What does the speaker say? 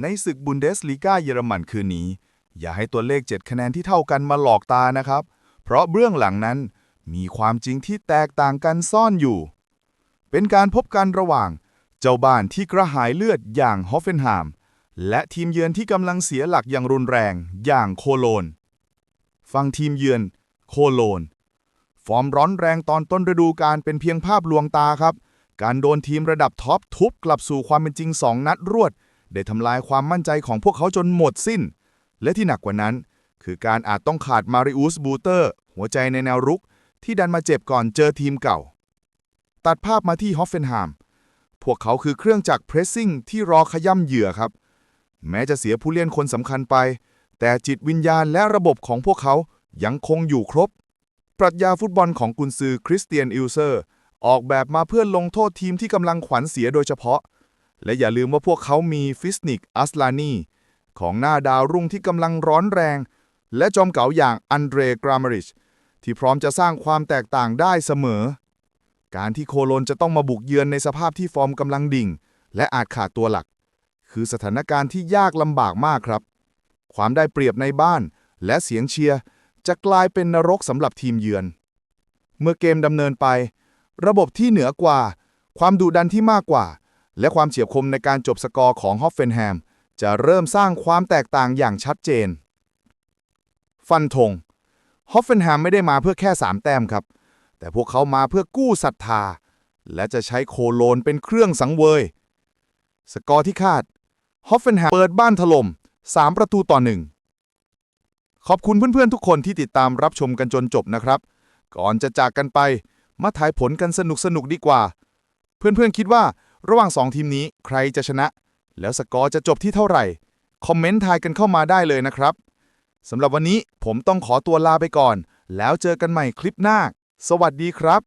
ในศึกบุนเดสลีกาเยอรมันคืนนี้ อย่าให้ตัวเลข 7 คะแนนที่เท่ากันมาหลอกตานะครับ เพราะเบื้องหลังนั้นมีความจริงที่แตกต่างกันซ่อนอยู่ เป็นการพบกันระหว่าง เจ้าบ้านที่กระหายเลือดอย่างฮอฟเฟนไฮม์และทีมเยือนที่กำลังเสียหลักอย่างรุนแรงอย่างโคโลน ฟังทีมเยือน โคโลน ฟอร์มร้อนแรงตอนต้นฤดูกาลเป็นเพียงภาพลวงตาครับ การโดนทีมระดับท็อปทุบกลับสู่ความเป็นจริง 2 นัดรวด ได้ทำลายความมั่นใจของพวกเขาจนหมดสิ้น และที่หนักกว่านั้น คือการอาจต้องขาดมาริอุสบูเตอร์ หัวใจในแนวรุก ที่ดันมาเจ็บก่อนเจอทีมเก่า ตัดภาพมาที่ฮอฟเฟนไฮม์พวกเขาคือเครื่องจักรเพรสซิ่งที่รอขย่ำเหยื่อครับ แม้จะเสียผู้เล่นคนสำคัญไป แต่จิตวิญญาณและระบบของพวกเขายังคงอยู่ครบ ปรัชญาฟุตบอลของกุนซือคริสเตียนอิลเซอร์ ออกแบบมาเพื่อลงโทษทีมที่กำลังขวัญเสียโดยเฉพาะ และอย่าลืมว่าพวกเขามีฟิสนิกอัสลานีของหน้าดาวรุ่งที่กำลังร้อนแรง และจอมเก๋าอย่างอันเดรกรามริชที่พร้อมจะสร้างความแตกต่างได้เสมอ การที่โคโลนจะต้องมาบุกเยือนในสภาพที่ฟอร์มกำลังดิ่ง และอาจขาดตัวหลัก คือสถานการณ์ที่ยากลำบากมากครับ ความได้เปรียบในบ้าน และเสียงเชียร์จะกลายเป็นนรกสำหรับทีมเยือน เมื่อเกมดำเนินไป ระบบที่เหนือกว่า ความดุดันที่มากกว่า และความเฉียบคมในการจบสกอร์ของฮอฟเฟนแฮม จะเริ่มสร้างความแตกต่างอย่างชัดเจน ฟันธงฮอฟเฟนแฮมไม่ได้มาเพื่อแค่ 3 แต้มครับ แต่พวกเขามาเพื่อกู้ศรัทธา และจะใช้โคโลนเป็นเครื่องสังเวย สกอร์ที่คาดฮอฟเฟนแฮมเปิดบ้านถล่ม 3 ประตูต่อหนึ่งขอบคุณเพื่อนๆทุกคนที่ติดตามรับชมกันจนจบนะครับ ก่อนจะจากกันไป มาถ่ายผลกันสนุกสนุกๆดีกว่า เพื่อนๆคิดว่า ระหว่าง 2 ทีมนี้ใครจะชนะ แล้วสกอร์จะจบที่เท่าไหร่ คอมเมนต์ทายกันเข้ามาได้เลยนะครับสำหรับวันนี้ผมต้องขอตัวลาไปก่อน แล้วเจอกันใหม่คลิปหน้า สวัสดีครับ